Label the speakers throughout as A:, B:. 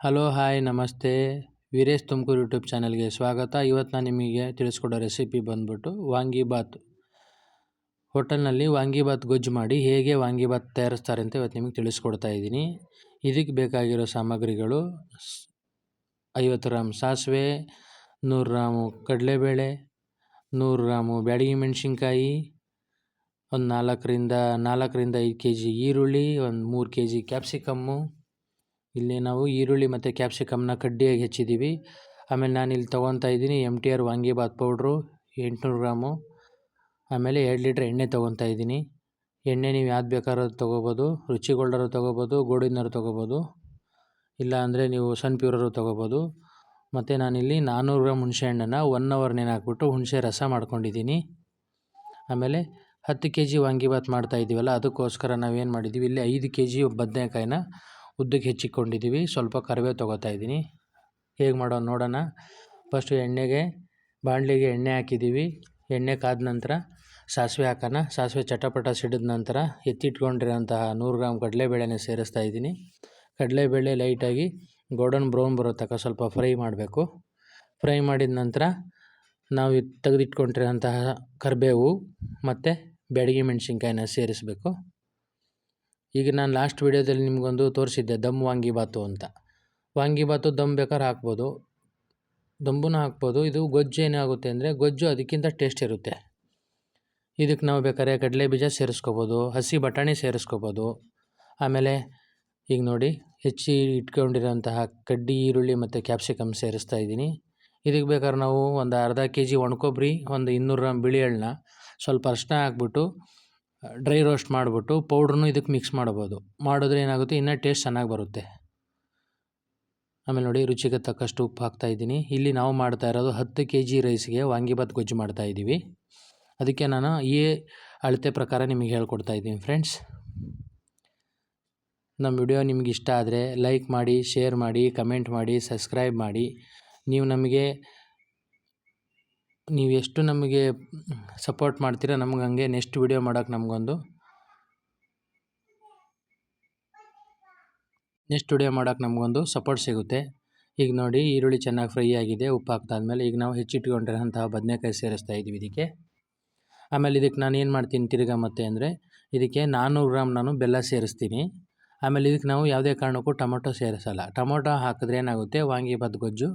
A: Hello hi ನಮಸ್ತೆ. Veeresh Tumakuru YouTube ಚಾನಲ್ಗೆ ಸ್ವಾಗತ. ಇವತ್ತು ನಾನು ನಿಮಗೆ ತಿಳಿಸ್ಕೊಡೋ ರೆಸಿಪಿ ಬಂದ್ಬಿಟ್ಟು ವಾಂಗಿಬಾತ್ ಹೋಟೆಲ್ನಲ್ಲಿ ವಾಂಗಿಬಾತ್ ಗೊಜ್ಜು ಮಾಡಿ ಹೇಗೆ ವಾಂಗಿಬಾತ್ ತಯಾರಿಸ್ತಾರೆ ಅಂತ ಇವತ್ತು ನಿಮಗೆ ತಿಳಿಸ್ಕೊಡ್ತಾ ಇದ್ದೀನಿ. ಇದಕ್ಕೆ ಬೇಕಾಗಿರೋ ಸಾಮಗ್ರಿಗಳು ಐವತ್ತು ಗ್ರಾಮ್ ಸಾಸಿವೆ, ನೂರು ಗ್ರಾಮು ಕಡಲೆಬೇಳೆ, ನೂರು ಗ್ರಾಮು ಬ್ಯಾಡಗಿ ಮೆಣಸಿನ್ಕಾಯಿ, ಒಂದು ನಾಲ್ಕರಿಂದ ನಾಲ್ಕರಿಂದ ಐದು ಕೆ ಜಿ ಈರುಳ್ಳಿ, ಒಂದು ಮೂರು ಕೆ ಜಿ ಕ್ಯಾಪ್ಸಿಕಮ್ಮು ಇಲ್ಲಿ ನಾವು ಈರುಳ್ಳಿ ಮತ್ತು ಕ್ಯಾಪ್ಸಿಕಮ್ನ ಕಡ್ಡಿಯಾಗಿ ಹೆಚ್ಚಿದ್ದೀವಿ. ಆಮೇಲೆ ನಾನು ಇಲ್ಲಿ ತೊಗೊತಾ ಇದ್ದೀನಿ M T R vangibath powder ಎಂಟುನೂರು ಗ್ರಾಮು. ಆಮೇಲೆ ಎರಡು ಲೀಟ್ರ್ ಎಣ್ಣೆ ತೊಗೊತಾ ಇದ್ದೀನಿ. ಎಣ್ಣೆ ನೀವು ಯಾವ್ದು ಬೇಕಾದ್ರೂ ತೊಗೋಬೋದು ರುಚಿಗೊಳ್ಳರು ತೊಗೋಬೋದು ಗೋಡಿನರು ತೊಗೋಬೋದು ಇಲ್ಲ ಅಂದರೆ ನೀವು ಸನ್ ಪ್ಯೂರರು ತೊಗೋಬೋದು ಮತ್ತು ನಾನಿಲ್ಲಿ ನಾನ್ನೂರು ಗ್ರಾಮ್ ಹುಣಸೆ ಹಣ್ಣನ್ನು ಒನ್ ಅವರ್ ಹಾಕ್ಬಿಟ್ಟು ಹುಣಸೆ ರಸ ಮಾಡ್ಕೊಂಡಿದ್ದೀನಿ. ಆಮೇಲೆ ಹತ್ತು ಕೆ ಜಿ ವಾಂಗಿಬಾತ್ ಮಾಡ್ತಾ ಇದ್ದೀವಲ್ಲ ಅದಕ್ಕೋಸ್ಕರ ನಾವೇನು ಮಾಡಿದ್ದೀವಿ ಇಲ್ಲಿ ಐದು ಕೆ ಜಿ ಬದನೆಕಾಯಿನ ಉದ್ದಕ್ಕೆ ಹೆಚ್ಚಿಕೊಂಡಿದ್ದೀವಿ. ಸ್ವಲ್ಪ ಕರಿಬೇವು ತೊಗೋತಾ ಇದ್ದೀನಿ. ಹೇಗೆ ಮಾಡೋಣ ನೋಡೋಣ. ಫಸ್ಟು ಎಣ್ಣೆಗೆ, ಬಾಣಲಿಗೆ ಎಣ್ಣೆ ಹಾಕಿದ್ದೀವಿ. ಎಣ್ಣೆ ಕಾದ ನಂತರ ಸಾಸಿವೆ ಹಾಕೋಣ. ಸಾಸಿವೆ ಚಟಪಟ ಸಿಡಿದ ನಂತರ ಎತ್ತಿಟ್ಕೊಂಡಿರೋಂತಹ ನೂರು ಗ್ರಾಮ್ ಕಡಲೆಬೇಳೆನ ಸೇರಿಸ್ತಾ ಇದ್ದೀನಿ. ಕಡಲೆಬೇಳೆ ಲೈಟಾಗಿ ಗೋಲ್ಡನ್ ಬ್ರೌನ್ ಬರೋ ತನಕ ಸ್ವಲ್ಪ ಫ್ರೈ ಮಾಡಬೇಕು. ಫ್ರೈ ಮಾಡಿದ ನಂತರ ನಾವು ತೆಗೆದಿಟ್ಕೊಂಡಿರೋಂತಹ ಕರಿಬೇವು ಮತ್ತು ಬ್ಯಾಡಗಿ ಮೆಣಸಿನ್ಕಾಯಿನ ಸೇರಿಸಬೇಕು. ಈಗ ನಾನು ಲಾಸ್ಟ್ ವೀಡಿಯೋದಲ್ಲಿ ನಿಮಗೊಂದು ತೋರಿಸಿದ್ದೆ, ದಮ್ ವಾಂಗಿಬಾತು ಅಂತ. ವಾಂಗಿಬಾತು ದಮ್ ಬೇಕಾದ್ರೆ ಹಾಕ್ಬೋದು. ದಮ್ಮುನ ಹಾಕ್ಬೋದು. ಇದು ಗೊಜ್ಜು ಏನಾಗುತ್ತೆ ಅಂದರೆ ಗೊಜ್ಜು ಅದಕ್ಕಿಂತ ಟೇಸ್ಟ್ ಇರುತ್ತೆ. ಇದಕ್ಕೆ ನಾವು ಬೇಕಾದ್ರೆ ಕಡಲೆ ಬೀಜ ಸೇರಿಸ್ಕೋಬೋದು, ಹಸಿ ಬಟಾಣಿ ಸೇರಿಸ್ಕೋಬೋದು. ಆಮೇಲೆ ಈಗ ನೋಡಿ, ಹೆಚ್ಚಿ ಇಟ್ಕೊಂಡಿರೋಂತಹ ಕಡ್ಡಿ, ಈರುಳ್ಳಿ ಮತ್ತು ಕ್ಯಾಪ್ಸಿಕಮ್ ಸೇರಿಸ್ತಾ ಇದ್ದೀನಿ. ಇದಕ್ಕೆ ಬೇಕಾದ್ರೆ ನಾವು ಒಂದು ಅರ್ಧ ಕೆ ಜಿ ಒಣಕೊಬ್ಬರಿ, ಒಂದು ಇನ್ನೂರು ಗ್ರಾಮ್ ಬಿಳಿ ಎಳ್ಳನ್ನ ಸ್ವಲ್ಪ ಅರಿಶಿನ ಹಾಕ್ಬಿಟ್ಟು ಡ್ರೈ ರೋಸ್ಟ್ ಮಾಡಿಬಿಟ್ಟು ಪೌಡ್ರನ್ನು ಇದಕ್ಕೆ ಮಿಕ್ಸ್ ಮಾಡ್ಬೋದು. ಮಾಡಿದ್ರೆ ಏನಾಗುತ್ತೆ? ಇನ್ನೂ ಟೇಸ್ಟ್ ಚೆನ್ನಾಗಿ ಬರುತ್ತೆ. ಆಮೇಲೆ ನೋಡಿ, ರುಚಿಗೆ ತಕ್ಕಷ್ಟು ಉಪ್ಪು ಹಾಕ್ತಾಯಿದ್ದೀನಿ ಇಲ್ಲಿ ನಾವು ಮಾಡ್ತಾ ಇರೋದು ಹತ್ತು ಕೆ ಜಿ ರೈಸ್ಗೆ ವಾಂಗಿಬಾತ್ ಗೊಜ್ಜು ಮಾಡ್ತಾ ಇದ್ದೀವಿ. ಅದಕ್ಕೆ ನಾನು ಈ ಅಳತೆ ಪ್ರಕಾರ ನಿಮಗೆ ಹೇಳ್ಕೊಡ್ತಾ ಇದ್ದೀನಿ ಫ್ರೆಂಡ್ಸ್ ನಮ್ಮ ವಿಡಿಯೋ ನಿಮ್ಗೆ ಇಷ್ಟ ಆದರೆ ಲೈಕ್ ಮಾಡಿ ಶೇರ್ ಮಾಡಿ ಕಮೆಂಟ್ ಮಾಡಿ ಸಬ್ಸ್ಕ್ರೈಬ್ ಮಾಡಿ. ನೀವು ನಮಗೆ, ನೀವು ಎಷ್ಟು ನಮಗೆ ಸಪೋರ್ಟ್ ಮಾಡ್ತೀರ? ನಮ್ಗೆ ಹಂಗೆ ನೆಕ್ಸ್ಟ್ ವಿಡಿಯೋ ಮಾಡೋಕೆ ನಮಗೊಂದು. ನೆಕ್ಸ್ಟ್ ವಿಡಿಯೋ ಮಾಡೋಕೆ ನಮಗೊಂದು ಸಪೋರ್ಟ್ ಸಿಗುತ್ತೆ. ಈಗ ನೋಡಿ, ಈರುಳ್ಳಿ ಚೆನ್ನಾಗಿ ಫ್ರೈ ಆಗಿದೆ, ಉಪ್ಪು ಹಾಕ್ತಾದ್ಮೇಲೆ ಈಗ ನಾವು ಹೆಚ್ಚಿಟ್ಕೊಂಡಿರೋಂತಹ ಬದನೆಕಾಯಿ ಸೇರಿಸ್ತಾ ಇದ್ದೀವಿ ಇದಕ್ಕೆ. ಆಮೇಲೆ ಇದಕ್ಕೆ ನಾನು ಏನು ಮಾಡ್ತೀನಿ ತಿರ್ಗಾ ಮತ್ತೆ ಅಂದರೆ, ಇದಕ್ಕೆ ನಾನ್ನೂರು ಗ್ರಾಮ್ ನಾನು ಬೆಲ್ಲ ಸೇರಿಸ್ತೀನಿ. ಆಮೇಲೆ ಇದಕ್ಕೆ ನಾವು ಯಾವುದೇ ಕಾರಣಕ್ಕೂ ಟೊಮೊಟೊ ಸೇರಿಸಲ್ಲ. ಟೊಮೊಟೊ ಹಾಕಿದ್ರೆ ಏನಾಗುತ್ತೆ? ವಾಂಗಿಬಾತ್ ಗೊಜ್ಜು,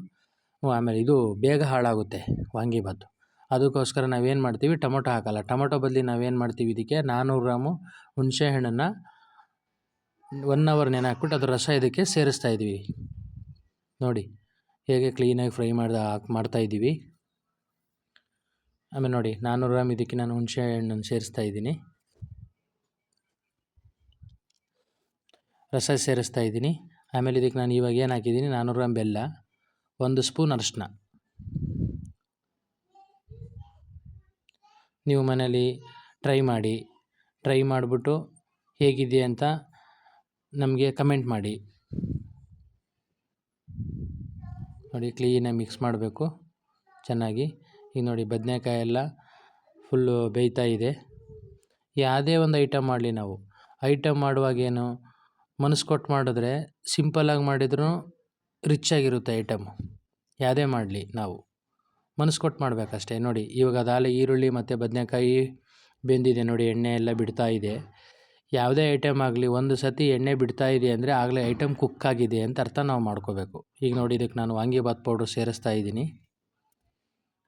A: ಆಮೇಲೆ ಇದು ಬೇಗ ಹಾಳಾಗುತ್ತೆ ವಾಂಗಿಬಾತು ಅದಕ್ಕೋಸ್ಕರ ನಾವೇನು ಮಾಡ್ತೀವಿ, ಟೊಮೊಟೊ ಹಾಕಲ್ಲ. ಟೊಮೊಟೊ ಬದಲಿ ನಾವೇನು ಮಾಡ್ತೀವಿ ಇದಕ್ಕೆ ನಾನ್ನೂರು ಗ್ರಾಮು ಹುಣಸೆ ಹಣ್ಣನ್ನು ಒನ್ ಅವರ್ ನೆನೆ ಹಾಕ್ಬಿಟ್ಟು ಅದು ರಸ ಇದಕ್ಕೆ ಸೇರಿಸ್ತಾ ಇದ್ದೀವಿ. ನೋಡಿ, ಹೇಗೆ ಕ್ಲೀನಾಗಿ ಫ್ರೈ ಮಾಡ್ದ, ಮಾಡ್ತಾ ಇದ್ದೀವಿ. ಆಮೇಲೆ ನೋಡಿ ನಾನ್ನೂರು ಗ್ರಾಮ್ ಇದಕ್ಕೆ ನಾನು ಹುಣಸೆ ಹಣ್ಣನ್ನು ಸೇರಿಸ್ತಾ ಇದ್ದೀನಿ. ರಸ ಸೇರಿಸ್ತಾ ಇದ್ದೀನಿ. ಆಮೇಲೆ ಇದಕ್ಕೆ ನಾನು ಇವಾಗ ಏನು ಹಾಕಿದ್ದೀನಿ ನಾನ್ನೂರು ಗ್ರಾಮ್ ಬೆಲ್ಲ, ಒಂದು ಸ್ಪೂನ್ ಅರಿಶಿನ ನೀವು ಮನೇಲಿ ಟ್ರೈ ಮಾಡಿ ಟ್ರೈ ಮಾಡಿಬಿಟ್ಟು ಹೇಗಿದೆ ಅಂತ ನಮಗೆ ಕಮೆಂಟ್ ಮಾಡಿ. ನೋಡಿ ಕ್ಲೀನಾಗಿ ಮಿಕ್ಸ್ ಮಾಡಬೇಕು, ಚೆನ್ನಾಗಿ. ಈಗ ನೋಡಿ ಬದನೆಕಾಯಿ ಎಲ್ಲ ಫುಲ್ಲು ಬೇಯ್ತಾ ಇದೆ. ಯಾವುದೇ ಒಂದು ಐಟಮ್ ಮಾಡಲಿ ನಾವು. ಐಟಮ್ ಮಾಡುವಾಗೇನು ಮನಸ್ಸು ಕೊಟ್ಟು ಮಾಡಿದ್ರೆ ಸಿಂಪಲ್ಲಾಗಿ ಮಾಡಿದ್ರೂ ರಿಚ್ ಆಗಿರುತ್ತೆ ಐಟಮು ಯಾವುದೇ ಮಾಡಲಿ ನಾವು. ಮನಸ್ಸು ಕೊಟ್ಟು ಮಾಡಬೇಕಷ್ಟೇ. ನೋಡಿ, ಇವಾಗ ಅದಾಗಲೇ ಈರುಳ್ಳಿ ಮತ್ತು ಬದನೆಕಾಯಿ ಬೆಂದಿದೆ ನೋಡಿ, ಎಣ್ಣೆ ಎಲ್ಲ ಬಿಡ್ತಾ ಇದೆ. ಯಾವುದೇ ಐಟಮ್ ಆಗಲಿ, ಒಂದು ಸತಿ ಎಣ್ಣೆ ಬಿಡ್ತಾ ಇದೆ ಅಂದರೆ ಆಗಲೇ ಐಟಮ್ ಕುಕ್ ಆಗಿದೆ ಅಂತ ಅರ್ಥ ನಾವು ಮಾಡ್ಕೋಬೇಕು. ಈಗ ನೋಡಿ, ಇದಕ್ಕೆ ನಾನು ವಾಂಗಿಬಾತ್ ಪೌಡ್ರ್ ಸೇರಿಸ್ತಾ ಇದ್ದೀನಿ.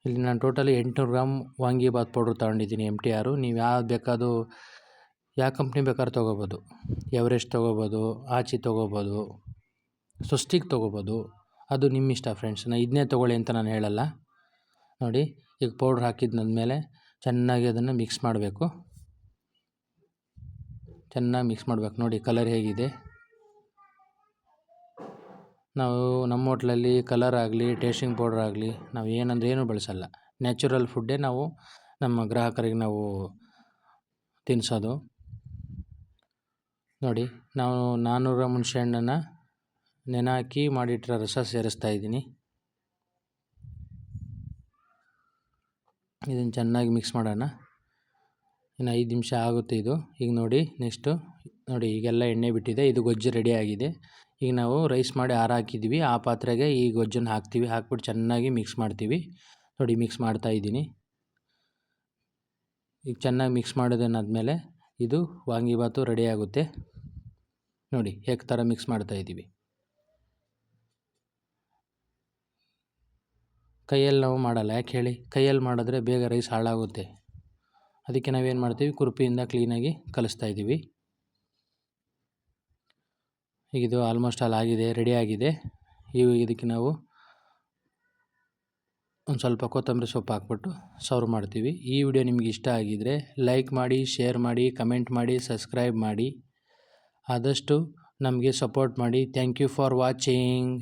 A: ಇಲ್ಲಿ ನಾನು ಟೋಟಲಿ ಎಂಟುನೂರು ಗ್ರಾಮ್ ವಾಂಗಿಬಾತ್ ಪೌಡ್ರ್ ತೊಗೊಂಡಿದ್ದೀನಿ ಎಂ ಟಿ ಆರು ನೀವು ಯಾವ್ದು ಬೇಕಾದರೂ, ಯಾವ ಕಂಪ್ನಿ ಬೇಕಾದ್ರೂ ತೊಗೋಬೋದು. ಎವರೆಸ್ಟ್ ತೊಗೋಬೋದು ಆಚಿ ತೊಗೋಬೋದು ಸ್ವಸ್ತಿಕ್ ತೊಗೋಬೋದು. ಅದು ನಿಮ್ಮ ಇಷ್ಟ ಫ್ರೆಂಡ್ಸ್ ನಾನು ಇದನ್ನೇ ತೊಗೊಳ್ಳಿ ಅಂತ ನಾನು ಹೇಳಲ್ಲ. ನೋಡಿ, ಈಗ ಪೌಡ್ರ್ ಹಾಕಿದ್ಮೇಲೆ ಚೆನ್ನಾಗಿ ಅದನ್ನು ಮಿಕ್ಸ್ ಮಾಡಬೇಕು. ಚೆನ್ನಾಗಿ ಮಿಕ್ಸ್ ಮಾಡಬೇಕು. ನೋಡಿ ಕಲರ್ ಹೇಗಿದೆ. ನಾವು ನಮ್ಮ ಹೋಟ್ಲಲ್ಲಿ ಕಲರ್ ಆಗಲಿ ಟೇಸ್ಟಿಂಗ್ ಪೌಡ್ರ್ ಆಗಲಿ, ನಾವು ಏನಂದ್ರೆ ಏನೂ ಬಳಸಲ್ಲ. ನ್ಯಾಚುರಲ್ ಫುಡ್ಡೇ ನಾವು ನಮ್ಮ ಗ್ರಾಹಕರಿಗೆ ನಾವು ತಿನ್ನಿಸೋದು ನೋಡಿ, ನಾವು ನಾನ್ನೂರ ಹಣ್ಣನ್ನು ನೆನೆ ಹಾಕಿ ಮಾಡಿಟ್ಟಿರೋ ರಸ ಸೇರಿಸ್ತಾ ಇದ್ದೀನಿ. ಇದನ್ನು ಚೆನ್ನಾಗಿ ಮಿಕ್ಸ್ ಮಾಡೋಣ. ಇನ್ನು ಐದು ನಿಮಿಷ ಆಗುತ್ತೆ ಇದು. ಈಗ ನೋಡಿ ನೆಕ್ಸ್ಟು ನೋಡಿ, ಈಗೆಲ್ಲ ಎಣ್ಣೆ ಬಿಟ್ಟಿದೆ. ಇದು ಗೊಜ್ಜು ರೆಡಿ ಆಗಿದೆ. ಈಗ ನಾವು ರೈಸ್ ಮಾಡಿ ಆರ ಹಾಕಿದ್ವಿ. ಆ ಪಾತ್ರೆಗೆ ಈ ಗೊಜ್ಜನ್ನು ಹಾಕ್ತೀವಿ. ಹಾಕ್ಬಿಟ್ಟು ಚೆನ್ನಾಗಿ ಮಿಕ್ಸ್ ಮಾಡ್ತೀವಿ. ನೋಡಿ ಮಿಕ್ಸ್ ಮಾಡ್ತಾ ಇದ್ದೀನಿ. ಈಗ ಚೆನ್ನಾಗಿ ಮಿಕ್ಸ್ ಮಾಡೋದೇನಾದ್ಮೇಲೆ ಇದು ವಾಂಗಿಬಾತು ರೆಡಿ ಆಗುತ್ತೆ. ನೋಡಿ, ಹೇಗೆ ಥರ ಮಿಕ್ಸ್ ಮಾಡ್ತಾ ಇದ್ದೀವಿ. ಕೈಯಲ್ಲಿ ನಾವು ಮಾಡಲ್ಲ. ಯಾಕೆ ಹೇಳಿ? ಕೈಯಲ್ಲಿ ಮಾಡಿದ್ರೆ ಬೇಗ ರೈಸ್ ಹಾಳಾಗುತ್ತೆ. ಅದಕ್ಕೆ ನಾವೇನು ಮಾಡ್ತೀವಿ? ಕುರ್ಪಿಯಿಂದ ಕ್ಲೀನಾಗಿ ಕಲಿಸ್ತಾ ಇದ್ದೀವಿ. ಇದು ಆಲ್ಮೋಸ್ಟ್ ಆಲ್ ಆಗಿದೆ ರೆಡಿ ಆಗಿದೆ. ಈಗ ಇದಕ್ಕೆ ನಾವು ಒಂದು ಸ್ವಲ್ಪ ಕೊತ್ತಂಬರಿ ಸೊಪ್ಪು ಹಾಕ್ಬಿಟ್ಟು ಸರ್ವ್ ಮಾಡ್ತೀವಿ. ಈ ವಿಡಿಯೋ ನಿಮ್ಗೆ ಇಷ್ಟ ಆಗಿದರೆ ಲೈಕ್ ಮಾಡಿ ಶೇರ್ ಮಾಡಿ ಕಮೆಂಟ್ ಮಾಡಿ ಸಬ್ಸ್ಕ್ರೈಬ್ ಮಾಡಿ. ಆದಷ್ಟು ನಮಗೆ ಸಪೋರ್ಟ್ ಮಾಡಿ. Thank you for watching